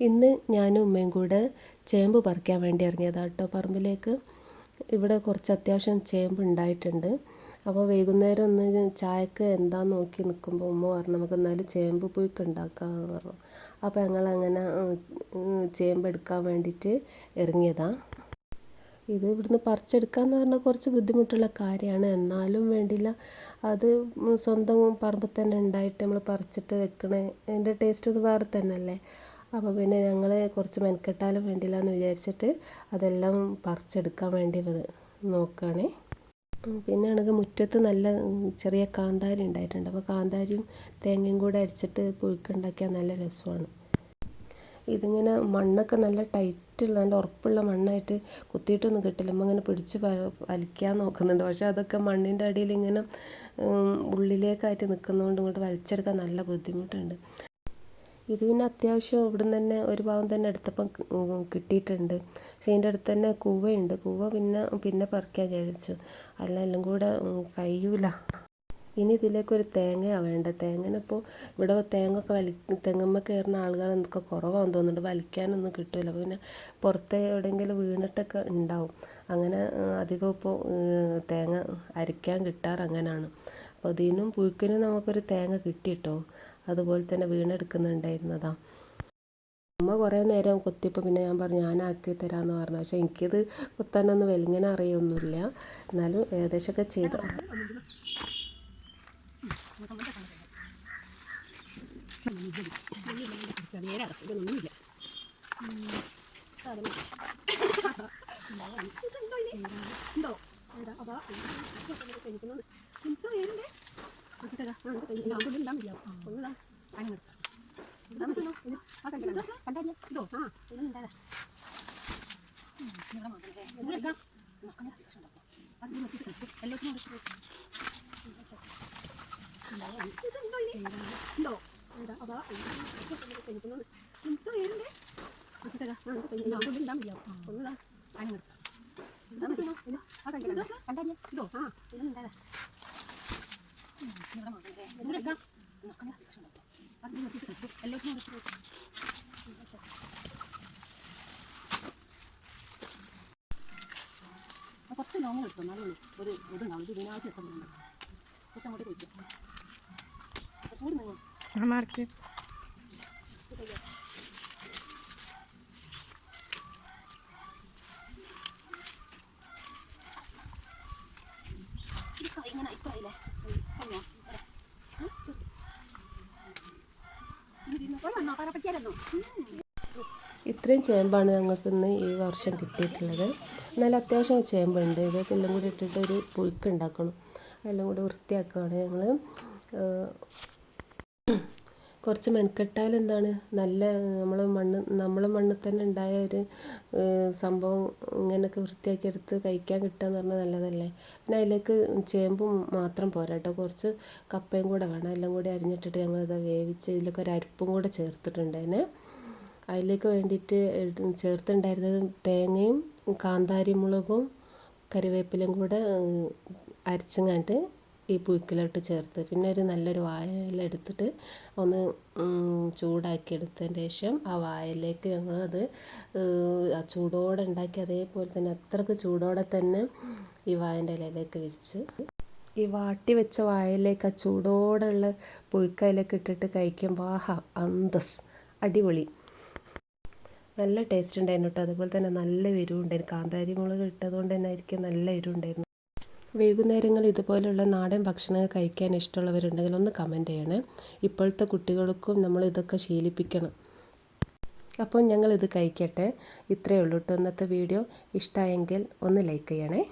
ഇന്ന് ഞാനും ഉമ്മയും കൂടെ ചേമ്പ് പറിക്കാൻ വേണ്ടി ഇറങ്ങിയതാണ് കേട്ടോ പറമ്പിലേക്ക്. ഇവിടെ കുറച്ച് അത്യാവശ്യം ചേമ്പ് ഉണ്ടായിട്ടുണ്ട്. അപ്പോൾ വൈകുന്നേരം ഒന്ന് ചായക്ക് എന്താന്ന് നോക്കി നിൽക്കുമ്പോൾ ഉമ്മ പറഞ്ഞു നമുക്ക് എന്നാലും ചേമ്പ് പുഴുക്ക് ഉണ്ടാക്കാമെന്ന് പറഞ്ഞു. അപ്പോൾ ഞങ്ങൾ അങ്ങനെ ചേമ്പ് എടുക്കാൻ വേണ്ടിയിട്ട് ഇറങ്ങിയതാണ് ഇത് ഇവിടുന്ന് പറിച്ചെടുക്കാന്ന് പറഞ്ഞാൽ കുറച്ച് ബുദ്ധിമുട്ടുള്ള കാര്യമാണ്. എന്നാലും വേണ്ടില്ല. അത് സ്വന്തം പറമ്പിൽ തന്നെ ഉണ്ടായിട്ട് നമ്മൾ പറിച്ചിട്ട് വെക്കണേ. അതിന്റെ ടേസ്റ്റ് അത് വേറെ തന്നെയല്ലേ? അപ്പോൾ പിന്നെ ഞങ്ങൾ കുറച്ച് മെനക്കെട്ടാലും വേണ്ടില്ല എന്ന് വിചാരിച്ചിട്ട് അതെല്ലാം പറിച്ചെടുക്കാൻ വേണ്ടി നോക്കുകയാണേ പിന്നെ ആണെങ്കിൽ മുറ്റത്ത് നല്ല ചെറിയ കാന്താരി ഉണ്ടായിട്ടുണ്ട്. അപ്പോൾ കാന്താരിയും തേങ്ങയും കൂടെ അരിച്ചിട്ട് പുഴുക്കുണ്ടാക്കിയാൽ നല്ല രസമാണ്. ഇതിങ്ങനെ മണ്ണൊക്കെ നല്ല ടൈറ്റുള്ള നല്ല ഉറപ്പുള്ള മണ്ണായിട്ട് കുത്തിയിട്ടൊന്നും കിട്ടില്ല. നമ്മൾ ഇങ്ങനെ പിടിച്ച് വലിക്കാൻ നോക്കുന്നുണ്ട്. പക്ഷേ അതൊക്കെ മണ്ണിന്റെ അടിയിൽ ഇങ്ങനെ ഉള്ളിലേക്കായിട്ട് നിൽക്കുന്നതുകൊണ്ട് ഇങ്ങോട്ട് വലിച്ചെടുക്കാൻ നല്ല ബുദ്ധിമുട്ടുണ്ട്. ഇത് പിന്നെ അത്യാവശ്യം ഇവിടുന്ന് തന്നെ ഒരു ഭാഗം തന്നെ എടുത്തപ്പം കിട്ടിയിട്ടുണ്ട്. പക്ഷേ ഇതിന്റെ അടുത്ത് തന്നെ കൂവയുണ്ട്. കൂവ പിന്നെ പിന്നെ പറിക്കാൻ വിചാരിച്ചു. അല്ല എല്ലാം കൂടെ കഴിയൂല. ഇനി ഇതിലേക്കൊരു തേങ്ങയാണ് വേണ്ടത്. തേങ്ങനിപ്പോൾ ഇവിടെ തേങ്ങ ഒക്കെ വലി തെങ്ങമ്മ കയറുന്ന ആളുകൾ എന്തൊക്കെ കുറവാണെന്ന് തോന്നുന്നുണ്ട്. വലിക്കാനൊന്നും കിട്ടില്ല അപ്പോൾ പിന്നെ പുറത്ത് എവിടെയെങ്കിലും വീണിട്ടൊക്കെ ഉണ്ടാവും. അങ്ങനെ അധികം ഇപ്പോൾ തേങ്ങ അരയ്ക്കാൻ കിട്ടാറ് അങ്ങനെയാണ് അപ്പോൾ ഇതിനും പുഴുക്കിനും നമുക്കൊരു തേങ്ങ കിട്ടിയിട്ടോ അതുപോലെ തന്നെ വീണെടുക്കുന്നുണ്ടായിരുന്നതാണ് അമ്മ കുറേ നേരം കൊത്തിയപ്പോൾ പിന്നെ ഞാൻ പറഞ്ഞു ഞാനാക്കി തരാമെന്ന് പറഞ്ഞു. പക്ഷേ എനിക്കിത് കുത്താനൊന്നും വലിങ്ങനെ അറിയൊന്നുമില്ല. എന്നാലും ഏകദേശമൊക്കെ ചെയ്തു. ഉണ്ടോ അതാ എനിക്ക് വേണ്ടേ കുറച്ച് ലോങ്ങ് എടുത്തു എന്നാലും ഒരു ഇതുണ്ടാവും ഇത് ഇതിനകത്ത് എത്തുന്നുണ്ട് കുറച്ച് അങ്ങോട്ട് പോയിട്ട് കുറച്ചുകൂടി നിങ്ങൾ മാർക്ക് ഇങ്ങനെ കഴിഞ്ഞോ ഇത്രയും ചേമ്പാണ് ഞങ്ങൾക്ക് ഇന്ന് ഈ വർഷം കിട്ടിയിട്ടുള്ളത്. എന്നാലും അത്യാവശ്യം ചേമ്പുണ്ട്. ഇതൊക്കെ എല്ലാം കൂടി ഇട്ടിട്ട് ഒരു പുഴുക്ക് ഉണ്ടാക്കണം. എല്ലാം കൂടി വൃത്തിയാക്കുകയാണ് ഞങ്ങൾ കുറച്ച് മെനക്കെട്ടാൽ എന്താണ്? നല്ല നമ്മൾ മണ്ണ് നമ്മളെ മണ്ണിൽ തന്നെ ഉണ്ടായ ഒരു സംഭവം ഇങ്ങനെയൊക്കെ വൃത്തിയാക്കി എടുത്ത് കഴിക്കാൻ കിട്ടുക എന്ന് പറഞ്ഞാൽ നല്ലതല്ലേ? പിന്നെ അതിലേക്ക് ചേമ്പും മാത്രം പോരാ കേട്ടോ. കുറച്ച് കപ്പയും കൂടെ വേണം. എല്ലാം കൂടി അരിഞ്ഞിട്ടിട്ട് ഞങ്ങളിത് വേവിച്ച് ഇതിലൊക്കെ ഒരു അരിപ്പും കൂടെ ചേർത്തിട്ടുണ്ട് അതിന് അതിലേക്ക് വേണ്ടിയിട്ട് ചേർത്തുണ്ടായിരുന്നത് തേങ്ങയും കാന്താരി മുളകും കറിവേപ്പിലയും കൂടെ അരച്ചങ്ങാണ്ട് ഈ പുഴുക്കിലോട്ട് ചേർത്ത്. പിന്നെ ഒരു നല്ലൊരു വായലെടുത്തിട്ട് ഒന്ന് ചൂടാക്കി ശേഷം ആ വായലേക്ക് ഞങ്ങളത് ആ ചൂടോടെ ഉണ്ടാക്കി അതേപോലെ തന്നെ അത്രയ്ക്ക് ചൂടോടെ തന്നെ ഈ വായന്റെ ഇലയിലേക്ക് വിരിച്ച്. ഈ വാട്ടി വെച്ച വായലിലേക്ക് ആ ചൂടോടെയുള്ള പുഴുക്കയിലേക്ക് ഇട്ടിട്ട് കഴിക്കുമ്പോൾ ആഹാ അന്തസ് അടിപൊളി. നല്ല ടേസ്റ്റ് ഉണ്ടായിരുന്നു കേട്ടോ. അതുപോലെ തന്നെ നല്ല എരിവുണ്ടായിരുന്നു. കാന്താരി മുളക് ഇട്ടതുകൊണ്ട് തന്നെ ആയിരിക്കും നല്ല എരിവുണ്ടായിരുന്നു. വൈകുന്നേരങ്ങളിൽ ഇതുപോലുള്ള നാടൻ ഭക്ഷണങ്ങൾ കഴിക്കാൻ ഇഷ്ടമുള്ളവരുണ്ടെങ്കിൽ ഒന്ന് കമന്റ് ചെയ്യണേ. ഇപ്പോഴത്തെ കുട്ടികൾക്കും നമ്മൾ ഇതൊക്കെ ശീലിപ്പിക്കണം. അപ്പോൾ ഞങ്ങളിത് കഴിക്കട്ടെ. ഇത്രയേ ഉള്ളൂ കേട്ടോ ഇന്നത്തെ വീഡിയോ ഇഷ്ടമായെങ്കിൽ ഒന്ന് ലൈക്ക് ചെയ്യണേ.